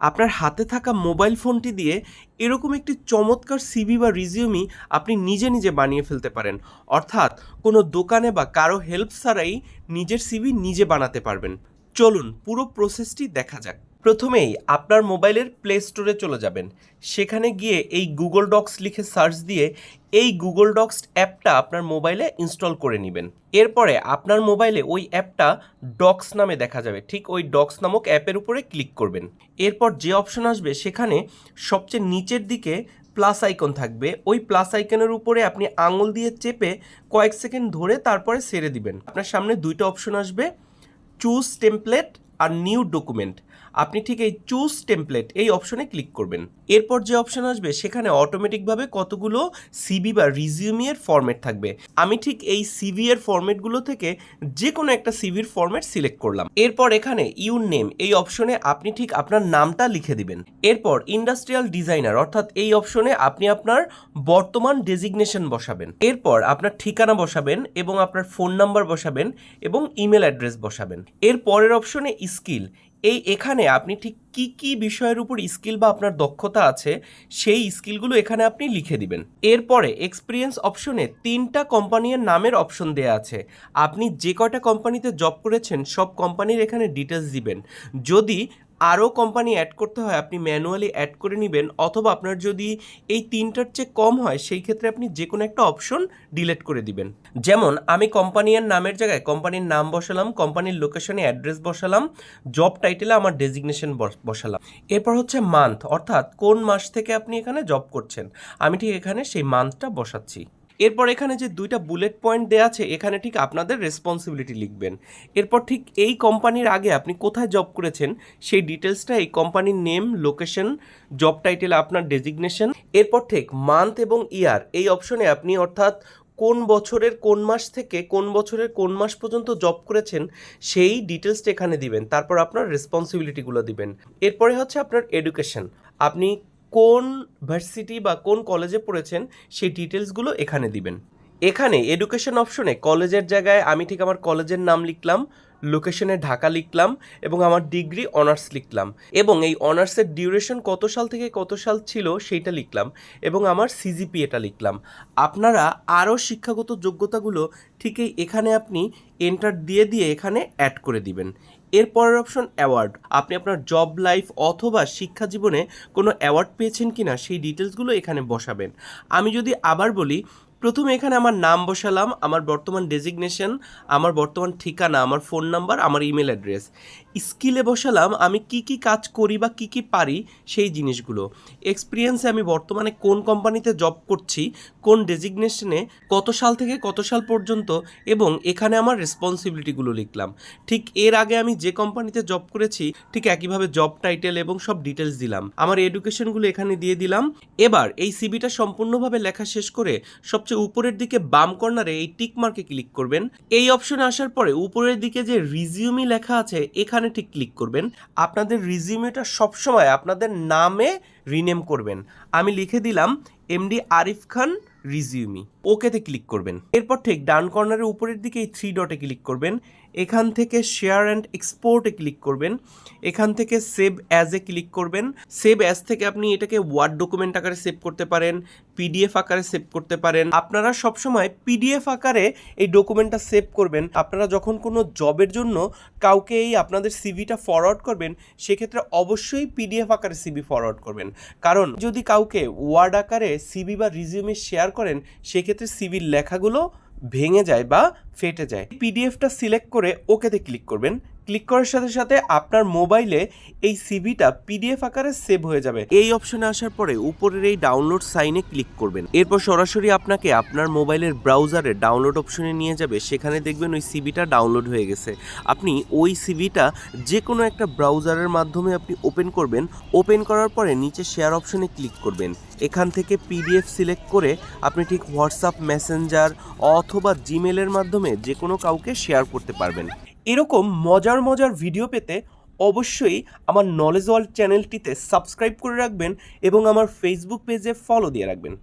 আপনার হাতে থাকা মোবাইল ফোনটি দিয়ে এরকম একটি চমৎকার সিভি বা রিজিউমি আপনি নিজে নিজে বানিয়ে ফেলতে পারেন। অর্থাৎ কোনো দোকানে বা কারও হেল্প ছাড়াই নিজের সিভি নিজে বানাতে পারবেন। চলুন পুরো প্রসেসটি দেখা যাক। প্রথমেই আপনার মোবাইলের প্লে স্টোরে চলে যাবেন। সেখানে গিয়ে এই গুগল ডক্স লিখে সার্চ দিয়ে এই গুগল ডক্স অ্যাপটা আপনার মোবাইলে ইনস্টল করে নেবেন। এরপরে আপনার মোবাইলে ওই অ্যাপটা ডক্স নামে দেখা যাবে। ঠিক ওই ডক্স নামক অ্যাপের উপরে ক্লিক করবেন। এরপর যে অপশন আসবে, সেখানে সবচেয়ে নিচের দিকে প্লাস আইকন থাকবে। ওই প্লাস আইকনের উপরে আপনি আঙুল দিয়ে চেপে কয়েক সেকেন্ড ধরে তারপরে সেরে দিবেন। আপনার সামনে দুইটা অপশন আসবে। চুজ টেমপ্লেট আর নিউ ডকুমেন্ট আপনি ঠিক এই চুজ টেমপ্লেট এই অপশনে ক্লিক করবেন। এরপর যে অপশন আসবে, সেখানে অটোমেটিকভাবে কতগুলো সিবি বা রিজিউমি এর ফরম্যাট থাকবে। আমি ঠিক এই সিভি এর ফরম্যাটগুলো থেকে যে কোনো একটা সিভির ফরম্যাট সিলেক্ট করলাম। এরপর এখানে ইউর নেম এই অপশনে আপনি ঠিক আপনার নামটা লিখে দিবেন। এরপর ইন্ডাস্ট্রিয়াল ডিজাইনার অর্থাৎ এই অপশনে আপনি আপনার বর্তমান ডেজিগনেশন বসাবেন। এরপর আপনার ঠিকানা বসাবেন এবং আপনার ফোন নাম্বার বসাবেন এবং ইমেল অ্যাড্রেস বসাবেন। এর পরের অপশনে স্কিল এই এখানে আপনি ঠিক কি কি বিষয়ের উপর স্কিল বা আপনার দক্ষতা আছে, সেই স্কিলগুলো এখানে আপনি লিখে দিবেন। এরপরে এক্সপিরিয়েন্স অপশনে তিনটা কোম্পানির নামের অপশন দেয়া আছে। আপনি যে কয়টা কোম্পানিতে জব করেছেন, সব কোম্পানির এখানে ডিটেলস দিবেন। যদি আরও কোম্পানি অ্যাড করতে হয়, আপনি ম্যানুয়ালি অ্যাড করে নেবেন, অথবা আপনার যদি এই তিনটার চেয়ে কম হয়, সেই ক্ষেত্রে আপনি যে কোনো একটা অপশন ডিলিট করে দিবেন। যেমন, আমি কোম্পানির নামের জায়গায় কোম্পানির নাম বসালাম কোম্পানির লোকেশনে অ্যাড্রেস বসালাম জব টাইটেলে আমার ডেজিগনেশন বসালাম। এরপর হচ্ছে মান্থ অর্থাৎ কোন মাস থেকে আপনি এখানে জব করছেন? আমি ঠিক এখানে সেই মান্থটা বসাচ্ছি। এরপর এখানে যে দুইটা বুলেট পয়েন্ট দেওয়া আছে, এখানে ঠিক আপনাদের রেসপন্সিবিলিটি লিখবেন। এরপর ঠিক এই কোম্পানির আগে আপনি কোথায় জব করেছেন, সেই ডিটেলসটা এই কোম্পানির নেম লোকেশন জব টাইটেল আপনার ডেজিগনেশন এরপর ঠিক মান্থ এবং ইয়ার এই অপশনে আপনি অর্থাৎ কোন বছরের কোন মাস থেকে কোন বছরের কোন মাস পর্যন্ত জব করেছেন, সেই ডিটেলসটা এখানে দিবেন। তারপর আপনার রেসপন্সিবিলিটিগুলো দিবেন। এরপরে হচ্ছে আপনার এডুকেশন আপনি কোন ভার্সিটি বা কোন কলেজে পড়েছেন, সেই ডিটেলসগুলো এখানে দিবেন। এখানে এডুকেশন অপশনে কলেজের জায়গায় আমি ঠিক আমার কলেজের নাম লিখলাম লোকেশনে ঢাকা লিখলাম এবং আমার ডিগ্রি অনার্স লিখলাম এবং এই অনার্সের ডিউরেশন কত সাল থেকে কত সাল ছিল সেইটা লিখলাম এবং আমার সিজিপি এটা লিখলাম। আপনারা আরও শিক্ষাগত যোগ্যতাগুলো ঠিক এই এখানে আপনি এন্টার দিয়ে দিয়ে এখানে অ্যাড করে দিবেন। এর পরের অপশন অ্যাওয়ার্ড আপনি আপনার জব লাইফ অথবা শিক্ষা জীবনে কোনো অ্যাওয়ার্ড পেয়েছেন কিনা সেই ডিটেলসগুলো এখানে বসাবেন। আমি যদি আবার বলি প্রথমে এখানে আমার নাম বসালাম, আমার বর্তমান ডেজিগনেশন আমার বর্তমান ঠিকানা, আমার ফোন নাম্বার আমার ইমেল অ্যাড্রেস স্কিলে বসালাম, আমি কি কি কাজ করি বা কি কি পারি সেই জিনিসগুলো। এক্সপিরিয়েন্সে আমি বর্তমানে কোন কোম্পানিতে জব করছি, কোন ডেজিগনেশনে কত সাল থেকে কত সাল পর্যন্ত, এবং এখানে আমার রেসপন্সিবিলিটিগুলো লিখলাম। ঠিক এর আগে আমি যে কোম্পানিতে জব করেছি, ঠিক একইভাবে জব টাইটেল এবং সব ডিটেলস দিলাম। আমার এডুকেশনগুলো এখানে দিয়ে দিলাম। এবার এই সিবিটা সম্পূর্ণভাবে লেখা শেষ করে সবচেয়ে উপরের দিকে বাম কর্নারে এই টিক মার্কে ক্লিক করবেন। এই অপশনে আসার পরে উপরের দিকে যে রিজিউমি লেখা আছে, এখানে ঠিক ক্লিক করবেন। আপনাদের রিজিউমিটা সবসময় আপনাদের নামে রিনেম করবেন। আমি লিখে দিলাম, এমডি আরিফ খান রিজিউমি। ওকেতে ক্লিক করবেন। এরপর ঠিক ডান কর্নারের উপরের দিকে এই থ্রি ডটে ক্লিক করবেন। এখান থেকে শেয়ার অ্যান্ড এক্সপোর্টে ক্লিক করবেন। এখান থেকে সেভ অ্যাজ ক্লিক করবেন। সেভ অ্যাজ থেকে আপনি এটাকে ওয়ার্ড ডকুমেন্ট আকারে সেভ করতে পারেন পিডিএফ আকারে সেভ করতে পারেন। আপনারা সবসময় পিডিএফ আকারে এই ডকুমেন্টটা সেভ করবেন। আপনারা যখন কোনো জবের জন্য কাউকে এই আপনাদের সিভিটা ফরওয়ার্ড করবেন, সেক্ষেত্রে অবশ্যই পিডিএফ আকারে সিভি ফরওয়ার্ড করবেন। কারণ যদি কাউকে ওয়ার্ড আকারে সিভি বা রিজিউমে শেয়ার করেন, সেক্ষেত্রে সিভির লেখাগুলো ভেঙে যায় বা ফেটে যায়। পিডিএফটা সিলেক্ট করে ওকেতে ক্লিক করবেন। ক্লিক করার সাথে সাথে আপনার মোবাইলে এই সিভিটা পিডিএফ আকারে সেভ হয়ে যাবে। এই অপশনে আসার পরে উপরের এই ডাউনলোড সাইনে ক্লিক করবেন। এরপর সরাসরি আপনাকে আপনার মোবাইলের ব্রাউজারে ডাউনলোড অপশনে নিয়ে যাবে। সেখানে দেখবেন ওই সিভিটা ডাউনলোড হয়ে গেছে। আপনি ওই সিভিটা যে কোনো একটা ব্রাউজারের মাধ্যমে আপনি ওপেন করবেন। ওপেন করার পরে নিচে শেয়ার অপশনে ক্লিক করবেন। এখান থেকে পিডিএফ সিলেক্ট করে আপনি ঠিক হোয়াটসঅ্যাপ মেসেঞ্জার অথবা জিমেলের মাধ্যমে যে কোনো কাউকে শেয়ার করতে পারবেন। এরকম মজার মজার ভিডিও পেতে অবশ্যই আমার নলেজ ওয়ার্ল্ড চ্যানেলটিতে সাবস্ক্রাইব করে রাখবেন এবং আমার ফেসবুক পেজে ফলো দিয়ে রাখবেন।